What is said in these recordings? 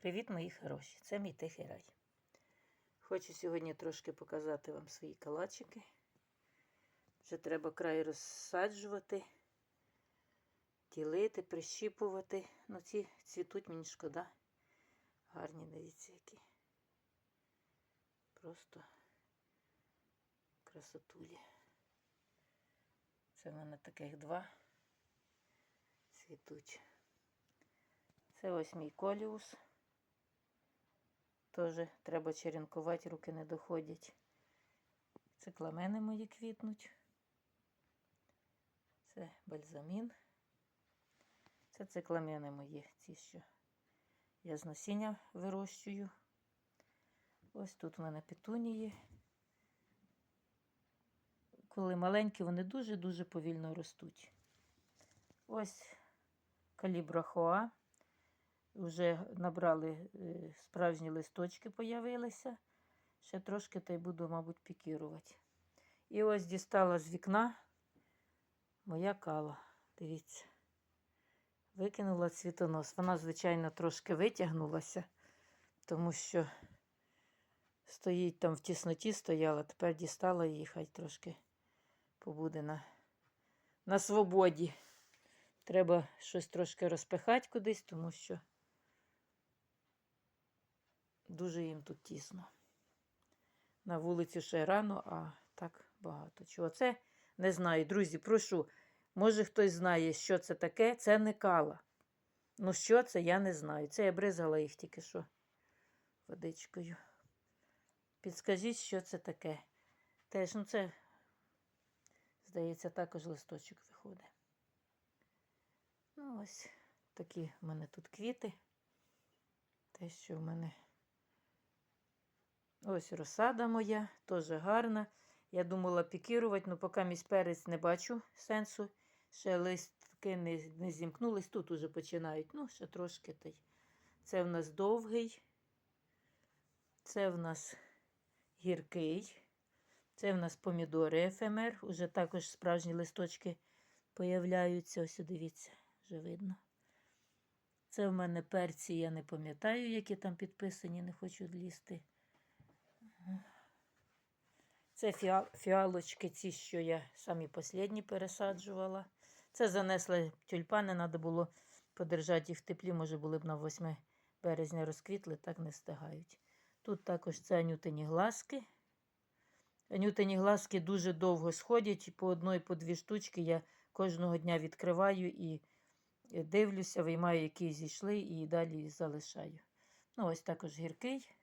Привіт, мої хороші! Це мій тихий рай. Хочу сьогодні трошки показати вам свої калачики. Вже треба край розсаджувати, ділити, прищіпувати. Ну, ці цвітуть мені шкода. Гарні, дивіться, які. Просто красотулі. Це в мене таких два цвітуть. Це ось мій коліус. Теж треба черенкувати, руки не доходять. Це кламени мої квітнуть. Це бальзамін. Це цикламени мої, ці що я з насіння вирощую. Ось тут в мене петунії. Коли маленькі, вони дуже-дуже повільно ростуть. Ось калібра хоа. Вже набрали е, справжні листочки, появилися. Ще трошки та й буду, мабуть, пікірувати. І ось дістала з вікна моя кала. Дивіться. Викинула цвітонос. Вона, звичайно, трошки витягнулася, тому що стоїть там в тісноті стояла, тепер дістала її, хай трошки побуде на, на свободі. Треба щось трошки розпихати кудись, тому що дуже їм тут тісно. На вулиці ще рано, а так багато. Чого це не знаю. Друзі, прошу. Може хтось знає, що це таке, це не кала. Ну, що це, я не знаю. Це я бризгала їх тільки що водичкою. Підскажіть, що це таке. Теж, ну це, здається, також листочок виходить. Ну, ось такі в мене тут квіти. Те, що в мене ось розсада моя, теж гарна. Я думала пікірувати, але поки мій перець не бачу сенсу. Ще листки не, не зімкнулись, тут уже починають. Ну, ще трошки. Та. Це в нас довгий, це в нас гіркий, це в нас помідори ефемер. Уже також справжні листочки появляються. Ось дивіться, вже видно. Це в мене перці, я не пам'ятаю, які там підписані, не хочу лізти. Це фіал, фіалочки, ці, що я самі останні пересаджувала. Це занесли тюльпани, треба було подержати їх в теплі, може були б на 8 березня розквітли, так не встигають. Тут також це анютині глазки. Анютині глазки дуже довго сходять, по одної, по дві штучки я кожного дня відкриваю і дивлюся, виймаю, які зійшли, і далі залишаю. Ну, ось також гіркий,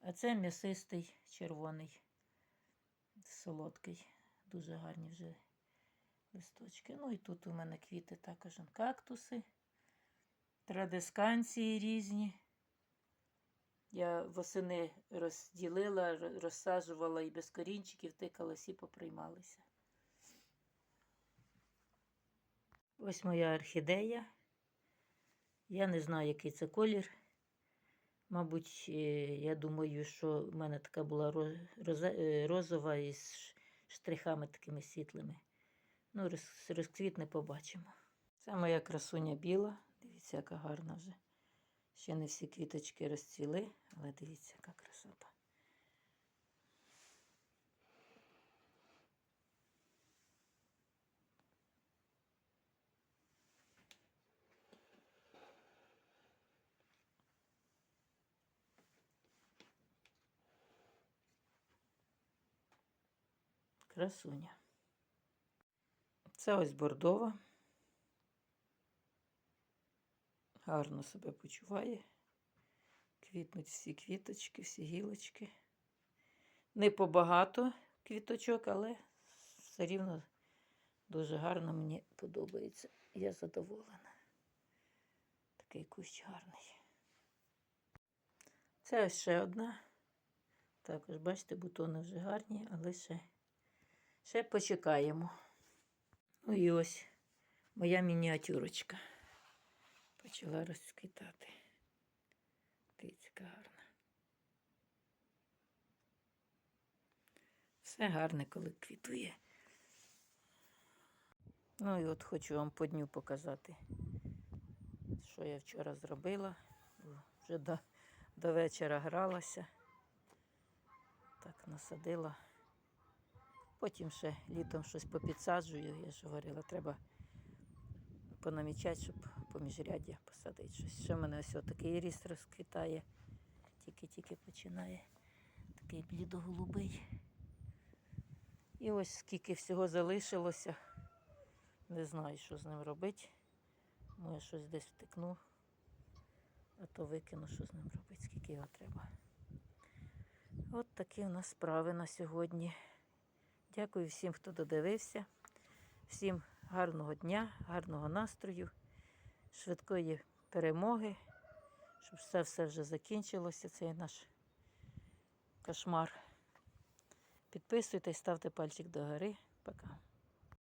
а це м'ясистий червоний солодкий. Дуже гарні вже листочки. Ну і тут у мене квіти також кактуси, традисканції різні. Я восени розділила, ро- розсаджувала і без корінчиків, тикала, всі поприймалися. Ось моя орхідея. Я не знаю, який це колір. Мабуть, е, я думаю, що в мене така була е, розова із штрихами такими світлими. Ну, розквіт розквітне побачимо. Це моя красуня біла. Дивіться, яка гарна вже. Ще не всі квіточки розцвіли, але дивіться, яка красота. Красуня. Це ось бордова. Гарно себе почуває. Квітнуть всі квіточки, всі гілочки. Не побагато квіточок, але все рівно дуже гарно мені подобається. Я задоволена. Такий кущ гарний. Це ще одна. Також, бачите, бутони вже гарні, але ще, ще почекаємо. Ну і ось моя мініатюрочка почала розквітати. Дивіться, гарна. Все гарне, коли квітує. Ну і от хочу вам по дню показати, що я вчора зробила. вже до, до вечора гралася. Так насадила. Потім ще літом щось попідсаджую, я ж говорила, треба понамічати, щоб по міжряддя посадити щось. Ще в мене ось такий ріст розквітає, тільки-тільки починає. Такий блідо-голубий. І ось скільки всього залишилося. Не знаю, що з ним робити. Може, щось десь втикну, а то викину, що з ним робити, скільки його треба. От такі у нас справи на сьогодні. Дякую всім, хто додивився. Всім гарного дня, гарного настрою, швидкої перемоги, щоб все все вже закінчилося, цей наш кошмар. Підписуйтесь, ставте пальчик догори. Пока.